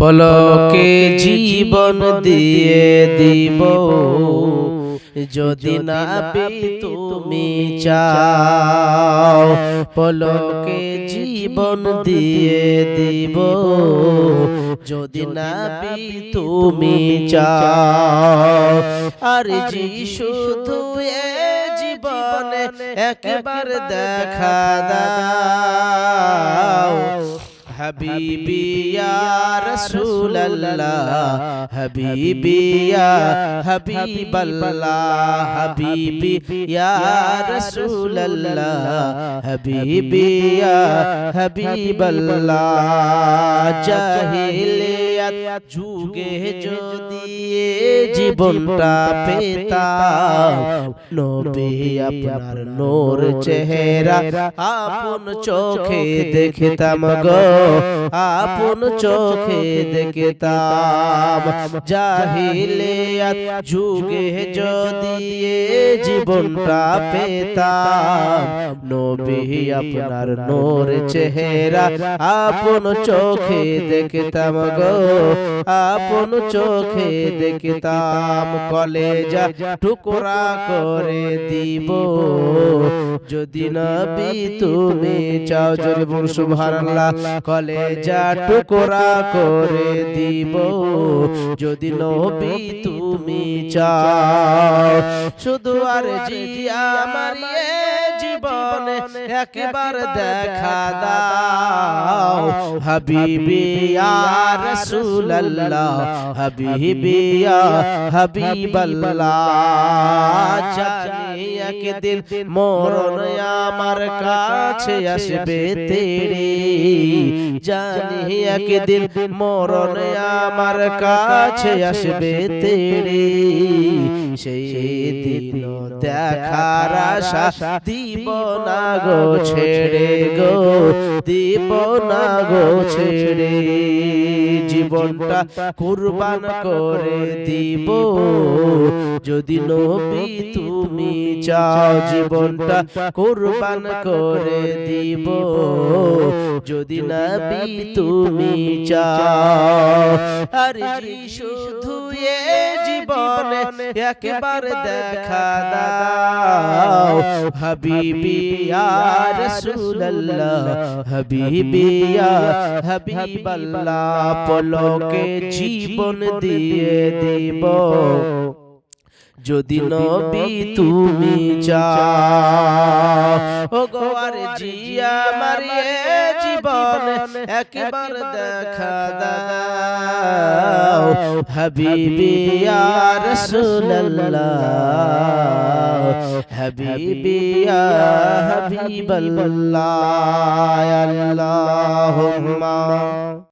পলকে জীবন দিয়ে দিব। যদি না তুমি চাও। পলকে জীবন দিয়ে দিব। যদি না তুমি চাও। আর জি শুধু জীবনে একবার দেখা দাও। হাবিবি রাসূলুল্লাহ হাবিবি হাবিবাল্লাহ হাবিবি রাসূলুল্লাহ হাবিবি হাবিবাল্লাহ জাহিলিয়াত যুগে যদি এ জীবনটা পেতাম নবী আপনার নূর চেহারা। আপন চোখে দেখতাম গো। আপন চোখে দেখতাম। জাহিলিয়াত যুগে যদি জীবনটা পেতাম। নবী আপনার নূর চেহারা। আপন চোখে দেখতাম গো। আপন চোখে দেখতাম কলেজা টুকরা করে দিব। যদি নবী তুমি চাও যদি বল সুবহানাল্লাহ কলেজা টুকরা করে দিব। যদি নবী তুমি চাও শুধু আর জি আমার জীবনে একবার দেখা দাও। হাবিবি রাসূলুল্লাহ। হাবিবি হাবিবাল্লাহ। একদিন মরণ আমার কাছে আসবে তেরে। জানি একদিন মরণ আমার কাছে আসবে তেরে। সেই দিন দেখার আশা দিব না গো ছেড়ে গো দিব না গো ছেড়ে। জীবনটা কুরবান করে দিব। যদি নবী তুমি চাও জীবনটা কুরবান করে দিব। যদি নবী তুমি চাও, আর শুধু এ জীবনে একবার দেখা দাও। হাবিবি ইয়া রাসূলুল্লাহ, হাবিবি হাবিবাল্লাহ, পলকে জীবন দিয়ে দিব। যদি নবী তুমি চাও গো আর জিয়া মারিয়ে জীবন একবার দেখা দাও হাবিবি ইয়া রাসূলুল্লাহ হাবিবি ইয়া হাবিবাল্লাহ আল্লাহুম্মা।